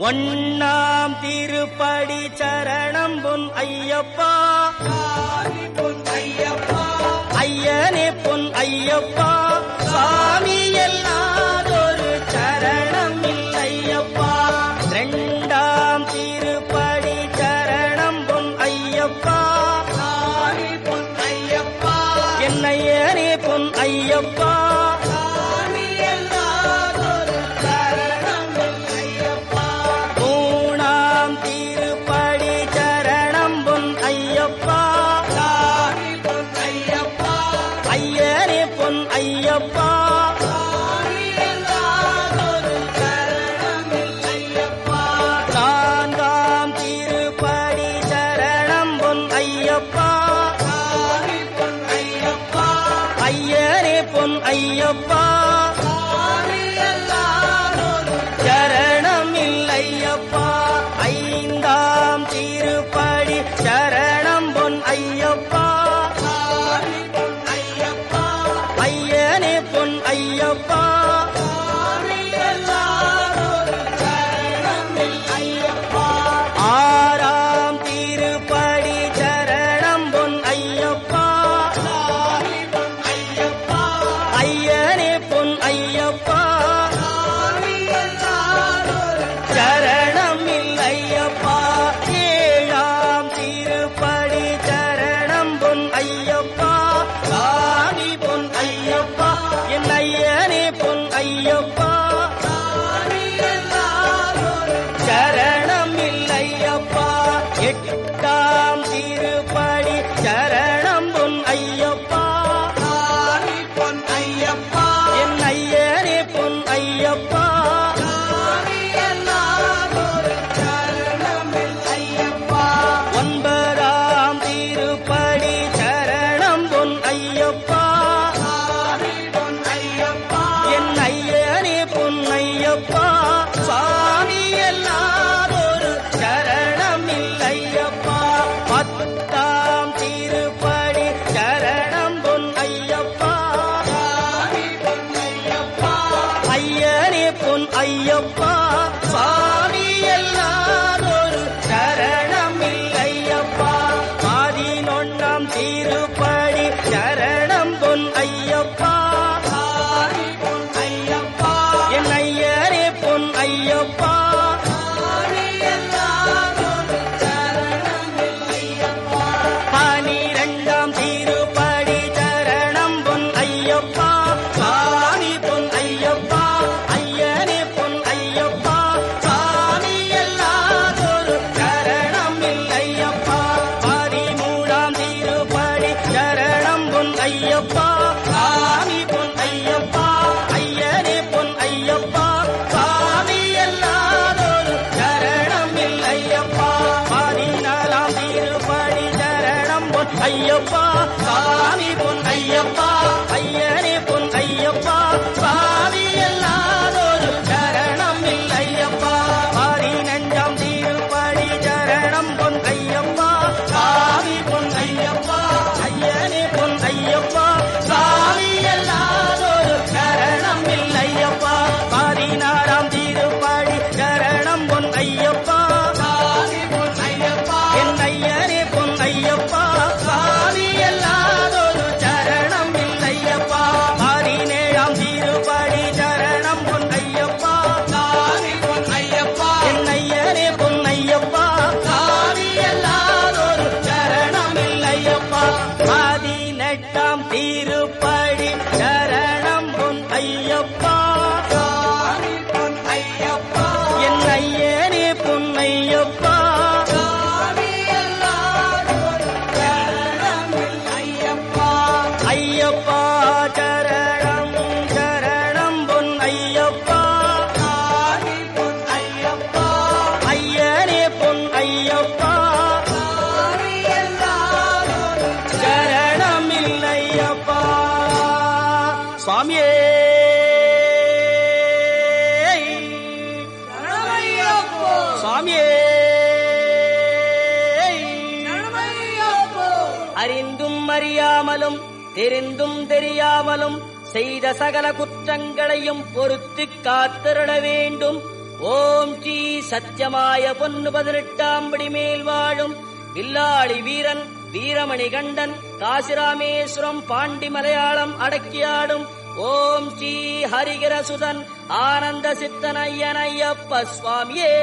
ஒன்னாம் திருப்படி சரணம் பொன் ஐயப்பா. ஐயனே பொன் ஐயப்பா. சாமி ஐயப்பா. தாந்தாம் திருப்படி சரணம் பொன் ஐயப்பா. ஐயரே பொன் ஐயப்பா சாமி பொன் ஐயப்பா ஐயனே ஐயப்பா சரணம் இல்லையப்பா சுவாமியே. சுவாமியே அறிந்தும் அறியாமலும் தெரிந்தும் தெரியாமலும் செய்த சகல குற்றங்களையும் பொறுத்து காத்திருட வேண்டும். ஓம் ஸ்ரீ சத்தியமாய பொன்னு பதினெட்டாம் படி மேல் வாழும் வில்லாளி வீரன் வீரமணி கண்டன் காசிராமேஸ்வரம் பாண்டி மலையாளம் அடக்கியாடும் ஓம் ஸ்ரீ ஹரிகிரசுதன் ஆனந்த சித்தனையனையப்ப சுவாமியே.